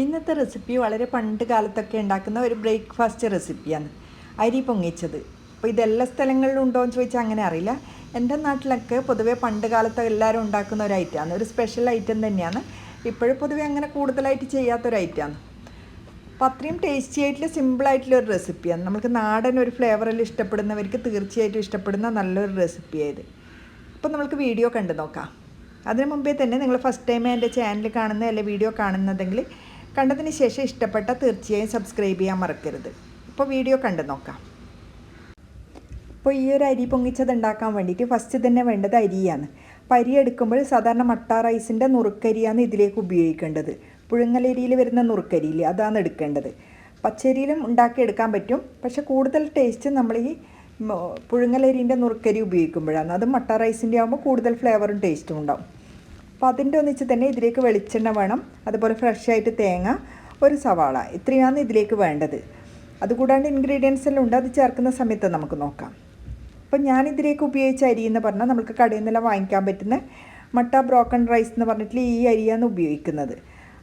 ഇന്നത്തെ റെസിപ്പി വളരെ പണ്ട് കാലത്തൊക്കെ ഉണ്ടാക്കുന്ന ഒരു ബ്രേക്ക്ഫാസ്റ്റ് റെസിപ്പിയാണ്. അരി പൊങ്ങിച്ചത്. അപ്പോൾ ഇതെല്ലാ സ്ഥലങ്ങളിലും ഉണ്ടോ എന്ന് ചോദിച്ചാൽ അങ്ങനെ അറിയില്ല. എന്റെ നാട്ടിലൊക്കെ പൊതുവേ പണ്ട് കാലത്ത് എല്ലാവരും ഉണ്ടാക്കുന്ന ഒരു ഐറ്റമാണ് ഒരു സ്പെഷ്യൽ ഐറ്റം തന്നെയാണ്. ഇപ്പോഴും പൊതുവേ അങ്ങനെ കൂടുതലായിട്ട് ചെയ്യാത്തൊരു ഐറ്റമാണ് അപ്പോൾ അത്രയും ടേസ്റ്റി ആയിട്ടുള്ള സിമ്പിളായിട്ടുള്ള ഒരു റെസിപ്പിയാണ് നമുക്ക് നാടൻ ഒരു ഫ്ലേവറിൽ ഇഷ്ടപ്പെടുന്നവർക്ക് തീർച്ചയായിട്ടും ഇഷ്ടപ്പെടുന്ന നല്ലൊരു റെസിപ്പിയായത് അപ്പോൾ നമുക്ക് വീഡിയോ കണ്ടു നോക്കാം. അതിനു മുമ്പേ തന്നെ നിങ്ങൾ ഫസ്റ്റ് ടൈം എന്റെ ചാനൽ കാണുന്ന അല്ലെങ്കിൽ വീഡിയോ കാണുന്നതെങ്കിൽ കണ്ടതിന് ശേഷം ഇഷ്ടപ്പെട്ട തീർച്ചയായും സബ്സ്ക്രൈബ് ചെയ്യാൻ മറക്കരുത്. ഇപ്പോൾ വീഡിയോ കണ്ടു നോക്കാം. അപ്പോൾ ഈ ഒരു അരി പൊങ്ങിച്ചത് ഉണ്ടാക്കാൻ വേണ്ടിയിട്ട് ഫസ്റ്റ് തന്നെ വേണ്ടത് അരിയാണ്. അപ്പോൾ അരി എടുക്കുമ്പോൾ സാധാരണ മട്ട റൈസിന്റെ നുറുക്കരിയാണ് ഇതിലേക്ക് ഉപയോഗിക്കേണ്ടത്. പുഴുങ്ങലരിയിൽ വരുന്ന നുറുക്കരിയിൽ അതാണ് എടുക്കേണ്ടത്. പച്ചരിയിലും ഉണ്ടാക്കിയെടുക്കാൻ പറ്റും. പക്ഷേ കൂടുതൽ ടേസ്റ്റ് നമ്മൾ ഈ പുഴുങ്ങലരിന്റെ നുറുക്കരി ഉപയോഗിക്കുമ്പോഴാണ്. അത് മട്ട റൈസിന്റെ ആകുമ്പോൾ കൂടുതൽ ഫ്ലേവറും ടേസ്റ്റും ഉണ്ടാവും. അപ്പോൾ അതിന്റെ ഒന്നിച്ച് തന്നെ ഇതിലേക്ക് വെളിച്ചെണ്ണ വേണം. അതുപോലെ ഫ്രഷ് ആയിട്ട് തേങ്ങ ഒരു സവാള ഇത്രയാണ് ഇതിലേക്ക് വേണ്ടത്. അതുകൂടാണ്ട് ഇൻഗ്രീഡിയൻസ് എല്ലാം ഉണ്ട്. അത് ചേർക്കുന്ന സമയത്ത് നമുക്ക് നോക്കാം. അപ്പോൾ ഞാൻ ഇതിലേക്ക് ഉപയോഗിച്ച അരി എന്ന് പറഞ്ഞാൽ നമുക്ക് കടയിൽ നിന്നെല്ലാം വാങ്ങിക്കാൻ പറ്റുന്ന മട്ട ബ്രോക്കൺ റൈസ് എന്ന് പറഞ്ഞിട്ട് ഈ അരിയാണ് ഉപയോഗിക്കുന്നത്.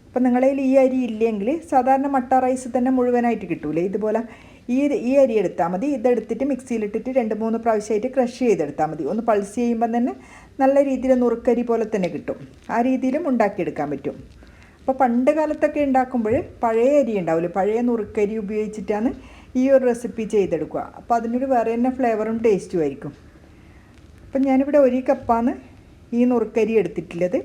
അപ്പോൾ നിങ്ങളിൽ ഈ അരി ഇല്ലെങ്കിൽ സാധാരണ മട്ട റൈസ് തന്നെ മുഴുവനായിട്ട് കിട്ടൂലേ. ഇതുപോലെ ഈ ഈ അരി എടുത്താൽ മതി. ഇതെടുത്തിട്ട് മിക്സിയിലിട്ടിട്ട് രണ്ട് മൂന്ന് പ്രാവശ്യമായിട്ട് ക്രഷ് ചെയ്തെടുത്താൽ മതി. ഒന്ന് പൾസ് ചെയ്യുമ്പം തന്നെ നല്ല രീതിയിൽ നുറുക്കരി പോലെ തന്നെ കിട്ടും. ആ രീതിയിലും ഉണ്ടാക്കിയെടുക്കാൻ പറ്റും. അപ്പോൾ പണ്ട് കാലത്തൊക്കെ ഉണ്ടാക്കുമ്പോൾ പഴയ അരി ഉണ്ടാവില്ലേ? പഴയ നുറുക്കരി ഉപയോഗിച്ചിട്ടാണ് ഈ ഒരു റെസിപ്പി ചെയ്തെടുക്കുക. അപ്പോൾ അതിനൊരു വേറെ തന്നെ ഫ്ലേവറും ടേസ്റ്റും ആയിരിക്കും. അപ്പം ഞാനിവിടെ ഒരു കപ്പാണ് ഈ നുറുക്കരി എടുത്തിട്ടുള്ളത്.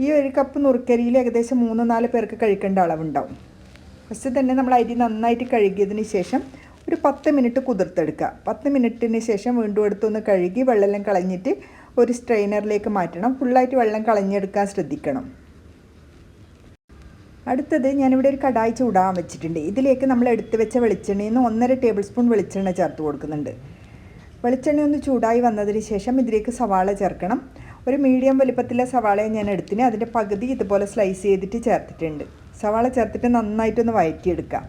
ഈ ഒരു കപ്പ് നുറുക്കരിയിൽ ഏകദേശം മൂന്ന് നാല് പേർക്ക് കഴിക്കേണ്ട അളവുണ്ടാവും. ഫസ്റ്റ് തന്നെ നമ്മൾ അരി നന്നായിട്ട് കഴുകിയതിന് ശേഷം ഒരു പത്ത് മിനിറ്റ് കുതിർത്തെടുക്കുക. പത്ത് മിനിറ്റിന് ശേഷം വീണ്ടും എടുത്തൊന്ന് കഴുകി വെള്ളമെല്ലാം കളഞ്ഞിട്ട് ഒരു സ്ട്രെയിനറിലേക്ക് മാറ്റണം. ഫുള്ളായിട്ട് വെള്ളം കളഞ്ഞെടുക്കാൻ ശ്രദ്ധിക്കണം. അടുത്തത് ഞാനിവിടെ ഒരു കടായി ചൂടാൻ വെച്ചിട്ടുണ്ട്. ഇതിലേക്ക് നമ്മൾ എടുത്തു വെച്ച വെളിച്ചെണ്ണയിൽ നിന്ന് ഒന്നര ടേബിൾ സ്പൂൺ വെളിച്ചെണ്ണ ചേർത്ത് കൊടുക്കുന്നുണ്ട്. വെളിച്ചെണ്ണ ഒന്ന് ചൂടായി വന്നതിന് ശേഷം ഇതിലേക്ക് സവാള ചേർക്കണം. ഒരു മീഡിയം വലിപ്പത്തിലെ സവാളയെ ഞാൻ എടുത്തിന്. അതിന്റെ പകുതി ഇതുപോലെ സ്ലൈസ് ചെയ്തിട്ട് ചേർത്തിട്ടുണ്ട്. സവാള ചേർത്തിട്ട് നന്നായിട്ടൊന്ന് വഴറ്റിയെടുക്കാം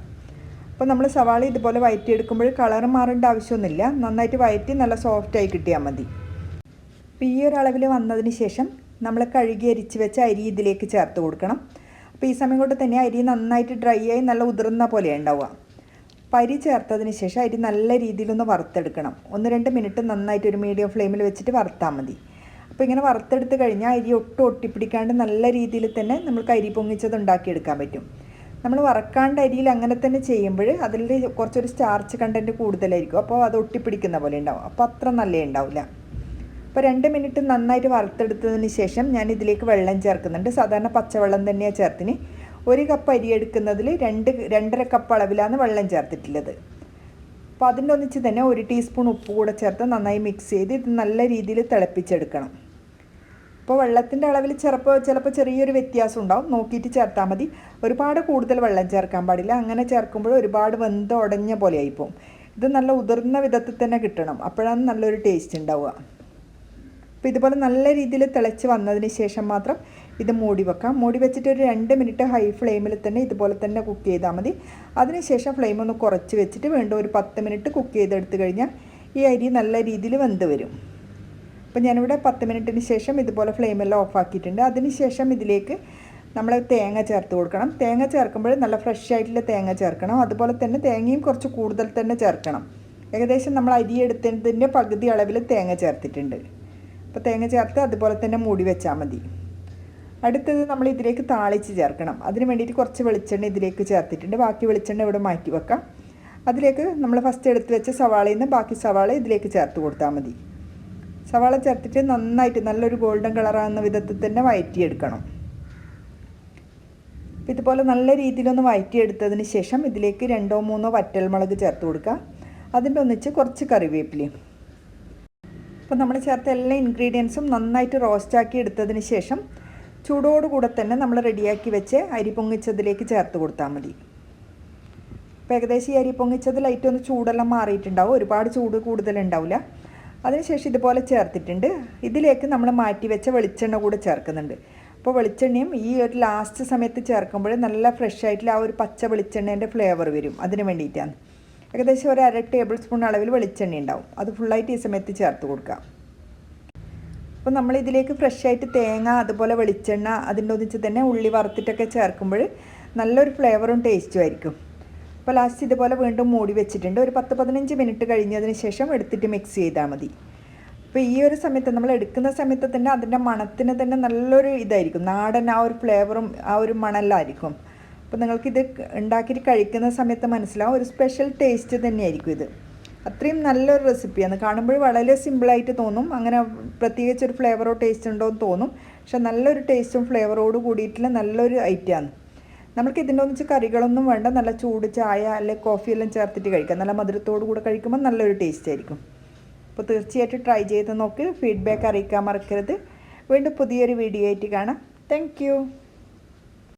അപ്പോൾ നമ്മൾ സവാള ഇതുപോലെ വഴറ്റിയെടുക്കുമ്പോൾ കളർ മാറേണ്ട ആവശ്യമൊന്നുമില്ല. നന്നായിട്ട് വഴറ്റി നല്ല സോഫ്റ്റായി കിട്ടിയാൽ മതി. അപ്പോൾ ഈ ഒരു അളവിൽ വന്നതിന് ശേഷം നമ്മൾ കഴുകി അരിച്ച് വെച്ച അരി ഇതിലേക്ക് ചേർത്ത് കൊടുക്കണം. അപ്പോൾ ഈ സമയം കൊണ്ട് തന്നെ അരി നന്നായിട്ട് ഡ്രൈ ആയി നല്ല ഉതിർന്ന പോലെ ഉണ്ടാവുക. അപ്പോൾ അരി ചേർത്തതിന് ശേഷം അരി നല്ല രീതിയിലൊന്ന് വറുത്തെടുക്കണം. ഒന്ന് രണ്ട് മിനിറ്റ് നന്നായിട്ട് ഒരു മീഡിയം ഫ്ലെയിമിൽ വെച്ചിട്ട് വറുത്താൽ മതി. അപ്പോൾ ഇങ്ങനെ വറുത്തെടുത്ത് കഴിഞ്ഞാൽ അരി ഒട്ടും ഒട്ടിപ്പിടിക്കാണ്ട് നല്ല രീതിയിൽ തന്നെ നമുക്ക് അരി പൊങ്ങിച്ചത് ഉണ്ടാക്കിയെടുക്കാൻ പറ്റും. നമ്മൾ വറക്കാണ്ട് അരിയിൽ അങ്ങനെ തന്നെ ചെയ്യുമ്പോൾ അതിൽ കുറച്ചൊരു സ്റ്റാർച്ച് കണ്ടന്റ് കൂടുതലായിരിക്കും. അപ്പോൾ അത് ഒട്ടിപ്പിടിക്കുന്ന പോലെ ഉണ്ടാവും. അപ്പോൾ അത്ര നല്ല ഉണ്ടാവില്ല. അപ്പോൾ രണ്ട് മിനിറ്റ് നന്നായിട്ട് വറുത്തെടുത്തതിന് ശേഷം ഞാൻ ഇതിലേക്ക് വെള്ളം ചേർക്കുന്നുണ്ട്. സാധാരണ പച്ചവെള്ളം തന്നെയാണ് ചേർത്തിന്. ഒരു കപ്പ് അരി എടുക്കുന്നതിൽ രണ്ട് രണ്ടര കപ്പ് അളവിലാണ് വെള്ളം ചേർത്തിട്ടുള്ളത്. അപ്പോൾ അതിന്റെ ഒന്നിച്ച് തന്നെ ഒരു ടീസ്പൂൺ ഉപ്പ് കൂടെ ചേർത്ത് നന്നായി മിക്സ് ചെയ്ത് ഇത് നല്ല രീതിയിൽ തിളപ്പിച്ചെടുക്കണം. അപ്പോൾ വെള്ളത്തിന്റെ അളവിൽ ചിലപ്പോൾ ചിലപ്പോൾ ചെറിയൊരു വ്യത്യാസം ഉണ്ടാവും. നോക്കിയിട്ട് ചേർത്താൽ മതി. ഒരുപാട് കൂടുതൽ വെള്ളം ചേർക്കാൻ പാടില്ല. അങ്ങനെ ചേർക്കുമ്പോൾ ഒരുപാട് വെന്ത് ഉടഞ്ഞ പോലെ ആയിപ്പോവും ഇത് നല്ല ഉതിർന്ന വിധത്തിൽ തന്നെ കിട്ടണം. അപ്പോഴാണ് നല്ലൊരു ടേസ്റ്റ് ഉണ്ടാവുക. അപ്പോൾ ഇതുപോലെ നല്ല രീതിയിൽ തിളച്ച് വന്നതിന് ശേഷം മാത്രം ഇത് മൂടി വെക്കാം. മൂടി വെച്ചിട്ട് ഒരു രണ്ട് മിനിറ്റ് ഹൈ ഫ്ലെയിമിൽ തന്നെ ഇതുപോലെ തന്നെ കുക്ക് ചെയ്താൽ മതി. അതിനുശേഷം ഫ്ലെയിം ഒന്ന് കുറച്ച് വെച്ചിട്ട് വീണ്ടും ഒരു പത്ത് മിനിറ്റ് കുക്ക് ചെയ്തെടുത്ത് കഴിഞ്ഞാൽ ഈ അരി നല്ല രീതിയിൽ വെന്ത് വരും. അപ്പോൾ ഞാനിവിടെ പത്ത് മിനിറ്റിന് ശേഷം ഇതുപോലെ ഫ്ലെയിമെല്ലാം ഓഫാക്കിയിട്ടുണ്ട് അതിനുശേഷം ഇതിലേക്ക് നമ്മൾ തേങ്ങ ചേർത്ത് കൊടുക്കണം. തേങ്ങ ചേർക്കുമ്പോൾ നല്ല ഫ്രഷ് ആയിട്ടുള്ള തേങ്ങ ചേർക്കണം. അതുപോലെ തന്നെ തേങ്ങയും കുറച്ച് കൂടുതൽ തന്നെ ചേർക്കണം. ഏകദേശം നമ്മൾ അരി എടുത്തതിന്റെ പകുതി അളവിൽ തേങ്ങ ചേർത്തിട്ടുണ്ട്. അപ്പോൾ തേങ്ങ ചേർത്ത് അതുപോലെ തന്നെ മൂടി വെച്ചാൽ മതി. അടുത്തത് നമ്മൾ ഇതിലേക്ക് താളിച്ച് ചേർക്കണം. അതിന് വേണ്ടിയിട്ട് കുറച്ച് വെളിച്ചെണ്ണ ഇതിലേക്ക് ചേർത്തിട്ടുണ്ട്. ബാക്കി വെളിച്ചെണ്ണ ഇവിടെ മാറ്റി വെക്കാം. അതിലേക്ക് നമ്മൾ ഫസ്റ്റ് എടുത്ത് വെച്ച സവാളയിൽ നിന്ന് ബാക്കി സവാള ഇതിലേക്ക് ചേർത്ത് കൊടുത്താൽ മതി. സവാള ചേർത്തിട്ട് നന്നായിട്ട് നല്ലൊരു ഗോൾഡൻ കളറാകുന്ന വിധത്തിൽ തന്നെ വഴറ്റിയെടുക്കണം ഇതുപോലെ നല്ല രീതിയിലൊന്ന് വഴറ്റിയെടുത്തതിന് ശേഷം ഇതിലേക്ക് രണ്ടോ മൂന്നോ വറ്റൽമുളക് ചേർത്ത് കൊടുക്കുക. അതിന്റെ ഒന്നിച്ച് കുറച്ച് കറിവേപ്പിലയും അപ്പോൾ നമ്മൾ ചേർത്ത എല്ലാ ഇൻഗ്രീഡിയൻസും നന്നായിട്ട് റോസ്റ്റാക്കി എടുത്തതിന് ശേഷം ചൂടോടുകൂടെ തന്നെ നമ്മൾ റെഡിയാക്കി വെച്ച് അരി പൊങ്ങിച്ചതിലേക്ക് ചേർത്ത് കൊടുത്താൽ മതി. അപ്പോൾ ഏകദേശം ഈ അരി പൊങ്ങിച്ചത് ലൈറ്റ് ഒന്ന് ചൂടെല്ലാം മാറിയിട്ടുണ്ടാവും. ഒരുപാട് ചൂട് കൂടുതലുണ്ടാവില്ല. അതിനുശേഷം ഇതുപോലെ ചേർത്തിട്ടുണ്ട്. ഇതിലേക്ക് നമ്മൾ മാറ്റി വെച്ച വെളിച്ചെണ്ണ കൂടെ ചേർക്കുന്നുണ്ട്. അപ്പോൾ വെളിച്ചെണ്ണയും ഈ ഒരു ലാസ്റ്റ് സമയത്ത് ചേർക്കുമ്പോൾ നല്ല ഫ്രഷ് ആയിട്ടുള്ള ആ ഒരു പച്ച വെളിച്ചെണ്ണേന്റെ ഫ്ലേവർ വരും. അതിന് വേണ്ടിയിട്ടാണ്. ഏകദേശം ഒരു അര ടേബിൾ സ്പൂൺ അളവിൽ വെളിച്ചെണ്ണ ഉണ്ടാവും. അത് ഫുള്ളായിട്ട് ഈ സമയത്ത് ചേർത്ത് കൊടുക്കുക. അപ്പോൾ നമ്മൾ ഇതിലേക്ക് ഫ്രഷ് ആയിട്ട് തേങ്ങ അതുപോലെ വെളിച്ചെണ്ണ അതിന്റെ ഒന്നിച്ച് തന്നെ ഉള്ളി വറുത്തിട്ടൊക്കെ ചേർക്കുമ്പോൾ നല്ലൊരു ഫ്ലേവറും ടേസ്റ്റും ആയിരിക്കും. അപ്പോൾ ലാസ്റ്റ് ഇതുപോലെ വീണ്ടും മൂടി വെച്ചിട്ടുണ്ട്. ഒരു പത്ത് പതിനഞ്ച് മിനിറ്റ് കഴിഞ്ഞതിന് ശേഷം എടുത്തിട്ട് മിക്സ് ചെയ്താൽ മതി. അപ്പോൾ ഈ ഒരു സമയത്ത് നമ്മൾ എടുക്കുന്ന സമയത്ത് തന്നെ അതിന്റെ മണത്തിന് തന്നെ നല്ലൊരു ഇതായിരിക്കും. നാടൻ ആ ഒരു ഫ്ലേവറും ആ ഒരു മണലായിരിക്കും അപ്പോൾ നിങ്ങൾക്കിത് ഉണ്ടാക്കിയിട്ട് കഴിക്കുന്ന സമയത്ത് മനസ്സിലാവും ഒരു സ്പെഷ്യൽ ടേസ്റ്റ് തന്നെയായിരിക്കും ഇത്. അത്രയും നല്ലൊരു റെസിപ്പിയാണ് കാണുമ്പോൾ വളരെ സിമ്പിളായിട്ട് തോന്നും. അങ്ങനെ പ്രത്യേകിച്ച് ഒരു ഫ്ലേവറോ ടേസ്റ്റ് ഉണ്ടോ എന്ന് തോന്നും. പക്ഷെ നല്ലൊരു ടേസ്റ്റും ഫ്ലേവറോട് കൂടിയിട്ടുള്ള നല്ലൊരു ഐറ്റമാണ് നമുക്ക് ഇതിന്റെ ഒന്നിച്ച് കറികളൊന്നും വേണ്ട. നല്ല ചൂട് ചായ അല്ലെങ്കിൽ കോഫി എല്ലാം ചേർത്തിട്ട് കഴിക്കാം. നല്ല മധുരത്തോടു കൂടെ കഴിക്കുമ്പോൾ നല്ലൊരു ടേസ്റ്റ് ആയിരിക്കും. അപ്പോൾ തീർച്ചയായിട്ടും ട്രൈ ചെയ്ത് നോക്കി. ഫീഡ്ബാക്ക് അറിയിക്കാൻ മറക്കരുത്. വീണ്ടും പുതിയൊരു വീഡിയോ ആയിട്ട് കാണാം. താങ്ക്